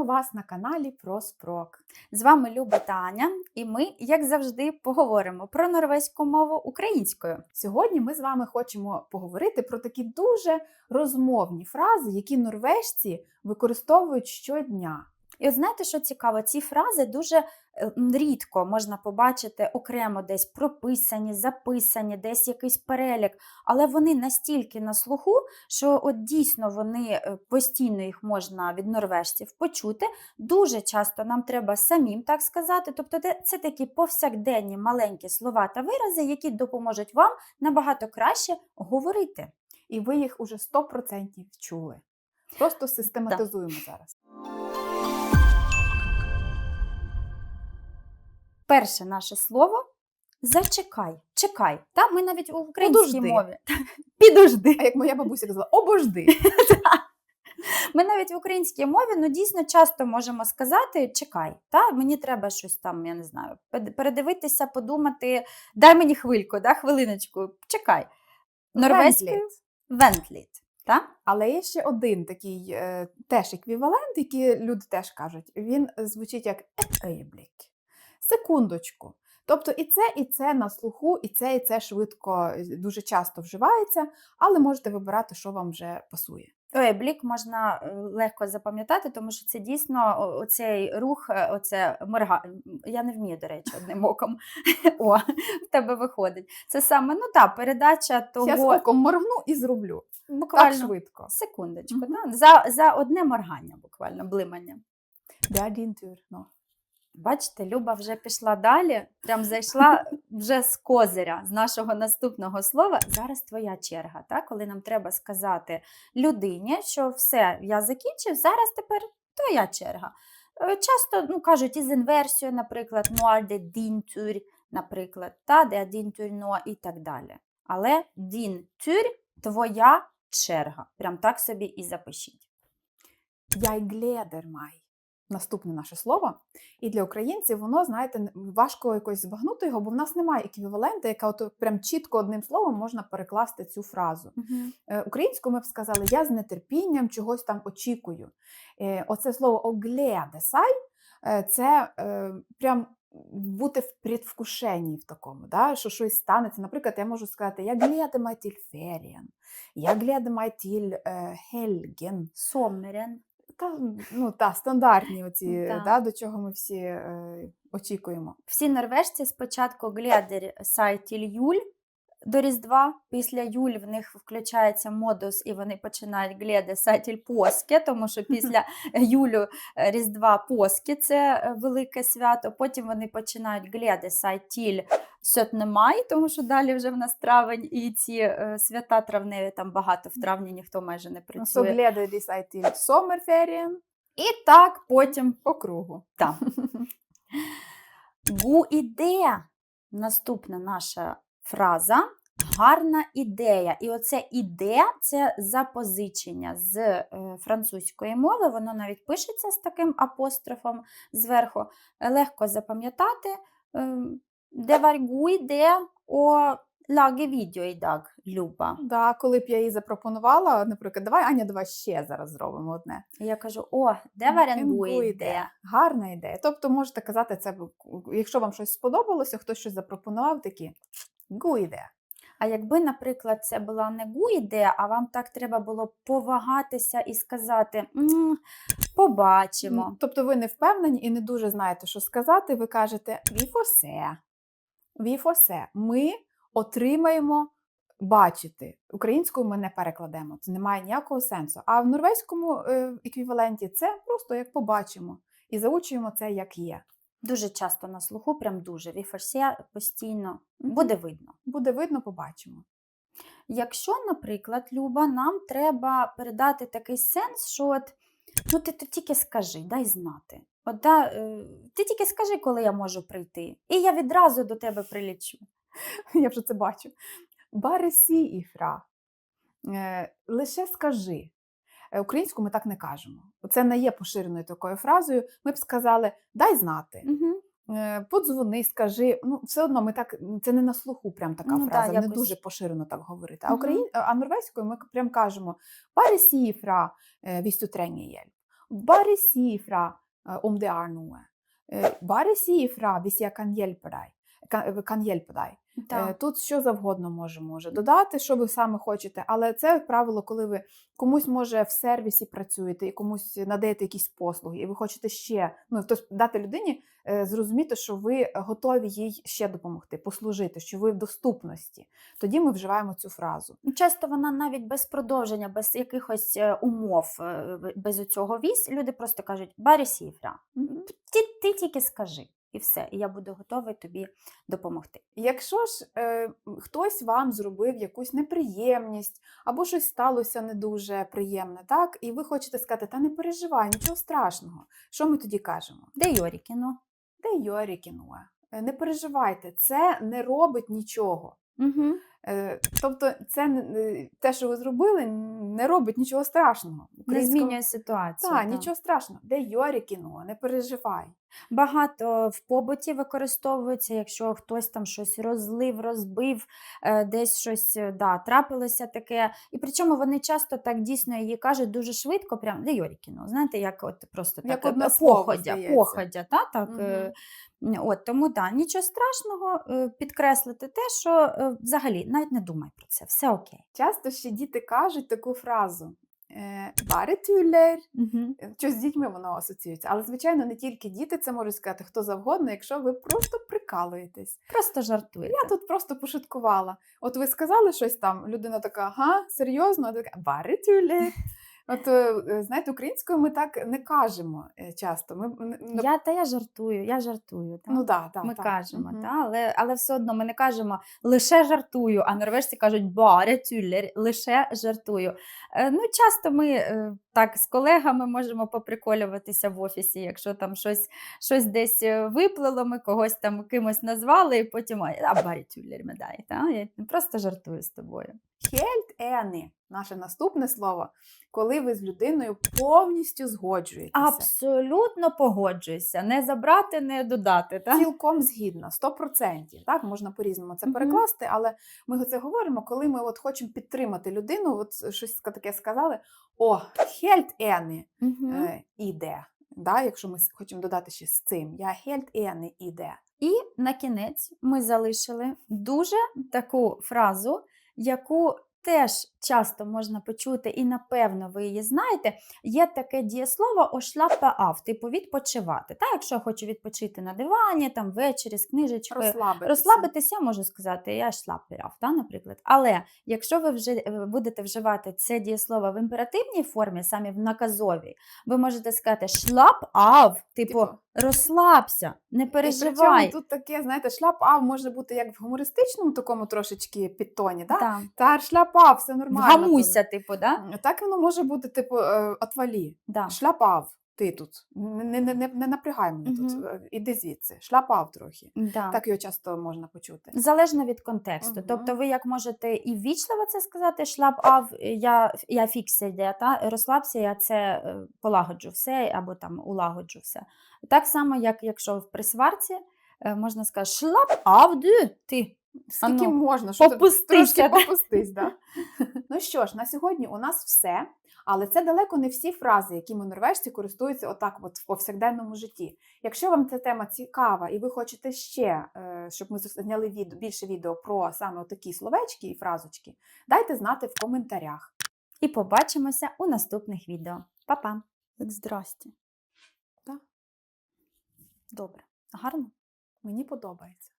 Вітаємо вас на каналі про Спрок. З вами Люба та Аня, і ми, як завжди, поговоримо про норвезьку мову українською. Сьогодні ми з вами хочемо поговорити про такі дуже розмовні фрази, які норвежці використовують щодня. І от знаєте, що цікаво, ці фрази дуже е, рідко можна побачити окремо десь прописані, записані, десь якийсь перелік, але вони настільки на слуху, що от дійсно вони е, постійно їх можна від норвежців почути. Дуже часто нам треба самим так сказати. Тобто, це- такі повсякденні маленькі слова та вирази, які допоможуть вам набагато краще говорити. І ви їх уже 100% чули. Просто систематизуємо зараз. Перше наше слово зачекай, чекай. Та ми навіть у українській Подожди. мові. Підожди. А як моя бабуся казала, обожди. Ми навіть в українській мові ну, дійсно часто можемо сказати чекай, та мені треба щось там, я не знаю, передивитися, подумати, дай мені хвильку, да, хвилиночку, чекай. Норвезькою Вентліт. Та? Але є ще один такий е, теж еквівалент, який люди теж кажуть. Він звучить як «Øyeblikk». Секундочку. Тобто і це, і це на слуху, і це, і це швидко е, дуже часто вживається, але можете вибирати, що вам вже пасує. Ой, блік можна е, легко запам'ятати, тому що це дійсно оцей рух, е, оце морга. Я не вмію, до речі, одним оком. О, в тебе виходить. Це саме, ну так, передача того Я з оком моргну і зроблю. Так швидко. секундочку, Мгм. да? за, за одне моргання, буквально, блимання. Tur nå. Бачите, Люба вже пішла далі, прям зайшла вже з козиря, з нашого наступного слова. Зараз твоя черга, так? коли нам треба сказати людині, що все, я закінчив, зараз тепер твоя черга. Е, Часто ну, кажуть із інверсією, наприклад, ну er det наприклад, та er din і так далі. Але din tur – твоя черга. Прям так собі і запишіть. Jeg gleder meg. Наступне наше слово. І для українців воно, знаєте, важко якось збагнути його, бо в нас немає еквівалента, яка от прям чітко одним словом можна перекласти цю фразу. Е, Українською ми б сказали, я з нетерпінням чогось там очікую. Е, Оце слово огледесай це е, прям бути в предвкушенні в такому, да? що щось станеться. Наприклад, я можу сказати, я гледе mig til я til е, helgen. Сомерен. Та, ну, та, стандартні оці, да, до чого ми всі е, очікуємо. Всі норвежці спочатку глядер сайт Юль до Різдва. Після Юль в них включається модус, і вони починають гляди сайтіль Поски, тому що після Юлю е, Різдва Поски це е, велике свято. Потім вони починають гляди сайтіль Сьотне май, тому що далі вже в нас травень, і ці е, свята травневі там багато в травні ніхто майже не Så працює. seg til sommerferien І так потім по кругу. Так. Гу ідея. Наступна наша фраза. Гарна ідея. І оце ідея це запозичення з е, французької мови. Воно навіть пишеться з таким апострофом зверху. Легко запам'ятати. Ем, Det var god idé å lage video Люба. Да, коли б я їй запропонувала, наприклад, давай, Аня, давай ще зараз зробимо одне. Я кажу: о, god god idé. Гарна ідея. Тобто можете казати це, якщо вам щось сподобалося, хтось щось запропонував, такі ідея. А якби, наприклад, це була не гу ідея, а вам так треба було повагатися і сказати «М, побачимо. Тобто ви не впевнені і не дуже знаєте, що сказати, ви кажете віфосе. Віфосе. Ми отримаємо бачити. Українською ми не перекладемо, це не має ніякого сенсу. А в норвезькому е, еквіваленті це просто як побачимо. І заучуємо це як є. Дуже часто на слуху, прям дуже. Віфорсія постійно буде видно. Буде видно, побачимо. Якщо, наприклад, Люба, нам треба передати такий сенс, що от, ну ти, ти тільки скажи, дай знати. От, да, е, ти тільки скажи, коли я можу прийти, і я відразу до тебе прилічу. Я вже це бачу. Баресі іфра. Е, Лише скажи. Е, Українською ми так не кажемо. Це не є поширеною такою фразою. Ми б сказали дай знати. Угу. Е, Подзвони, скажи. Ну, все одно ми так, це не на слуху прям така Ну да, фраза, не якось. дуже поширено так говорити. А, Мгм. Україн... а норвезькою ми прям кажемо «Bare si ifra, е, hvis du trenger hjelp». Bare si ifra eh, om det er noe. Eh, Bare si ifra hvis jeg kan hjelpe deg. Kan, kan hjelpe deg. Е, Так. Тут що завгодно може, може додати, що ви саме хочете, але це правило, коли ви комусь може в сервісі працюєте і комусь надаєте якісь послуги, і ви хочете ще ну тобто дати людині е, зрозуміти, що ви готові їй ще допомогти, послужити, що ви в доступності. Тоді ми вживаємо цю фразу. Часто вона навіть без продовження, без якихось е, умов, без цього віз, люди просто кажуть барі сіфра. Ти, ти тільки скажи, і все, і я буду готовий тобі допомогти. Якщо ж е, хтось вам зробив якусь неприємність або щось сталося не дуже приємне, так, і ви хочете сказати, та не переживай, нічого страшного. Що ми тоді кажемо? Де Йорікіно? Де Йорі кінуе? Е, Не переживайте, це не робить нічого. Угу. Е, Тобто, це те, що ви зробили, не робить нічого страшного. Не змінює ситуацію. Так, так. нічого страшного. Де Йорі кіно, не переживай. Багато в побуті використовується, якщо хтось там щось розлив, розбив, е, десь щось е, да, трапилося таке. І причому вони часто так дійсно її кажуть дуже швидко, прям де Йорікіно, знаєте, як от просто так, одне слово, походя, походя, та, так, м, от, тому да, нічого страшного підкреслити те, що взагалі навіть не думай про це, все окей. Часто ще діти кажуть таку фразу. Tuller. Угу. Що з дітьми воно асоціюється. Але, звичайно, не тільки діти це можуть сказати хто завгодно, якщо ви просто прикалуєтесь. Просто жартуєте. Я тут просто пошуткувала. От ви сказали щось там, людина така, ага, серйозно, а така баритюле. От е, знаєте, українською ми так не кажемо е, часто. Ми Я, та я жартую, я жартую. Та. ну да, да, ми так. кажемо, Мгм. та, але, але все одно ми не кажемо лише жартую, а норвежці кажуть баре тюллер, лише жартую. Е, ну, часто ми так з колегами можемо поприколюватися в офісі, якщо там щось, щось десь виплило, ми когось там кимось назвали, і потім «Ой, а баре тюллер ми дай. Та? Я просто жартую з тобою. Ени, наше наступне слово, коли ви з людиною повністю згоджуєтеся. Абсолютно погоджуюся, не забрати, не додати. Та? Цілком згідно, 100%. Так, можна по-різному це перекласти, але ми це говоримо, коли ми от хочемо підтримати людину, от щось таке сказали: о, хельт ени е, іде. Да, якщо ми хочемо додати ще з цим, я хельт ени іде. І на кінець ми залишили дуже таку фразу, яку теж часто можна почути, і напевно ви її знаєте. Є таке дієслово ошлапа ав, типу відпочивати. Та, якщо я хочу відпочити на дивані, там ввечері з книжечкою. Розслабитися. Розслабитися я можу сказати, я шлапірав, та, наприклад. Але якщо ви вже е, будете вживати це дієслово в імперативній формі, самі в наказовій, ви можете сказати шлап ав, типу, Типу. Розслабся, не переживай. тут таке, знаєте, шляп-ав може бути як в гумористичному такому трошечки підтоні, да? Да. Та шляп-ав, все нормально. Гамуйся, типу, да? Так воно може бути, типу, е, отвалі. Да. Шляпав, ти тут. Не, не, не, не напрягай мене Мгм. тут. е, Іди звідси. Шляпав трохи. Да. Так його часто можна почути. Залежно від контексту. Мгм. Тобто ви як можете і ввічливо це сказати, шлап ав, я, я та? розслабся, я це е, полагоджу все або там улагоджу все. Так само, як якщо в присварці е, можна сказати шлап ав ти. Скільки Ану, можна? Що ти попустися, Трошки попустись, да? ну що ж, на сьогодні у нас все. Але це далеко не всі фрази, якими норвежці користуються отак от в повсякденному житті. Якщо вам ця тема цікава і ви хочете ще, е, щоб ми зняли відео, більше відео про саме такі словечки і фразочки, дайте знати в коментарях. І побачимося у наступних відео. Па-па. Здрасте. Так. Добре. Гарно? Мені подобається.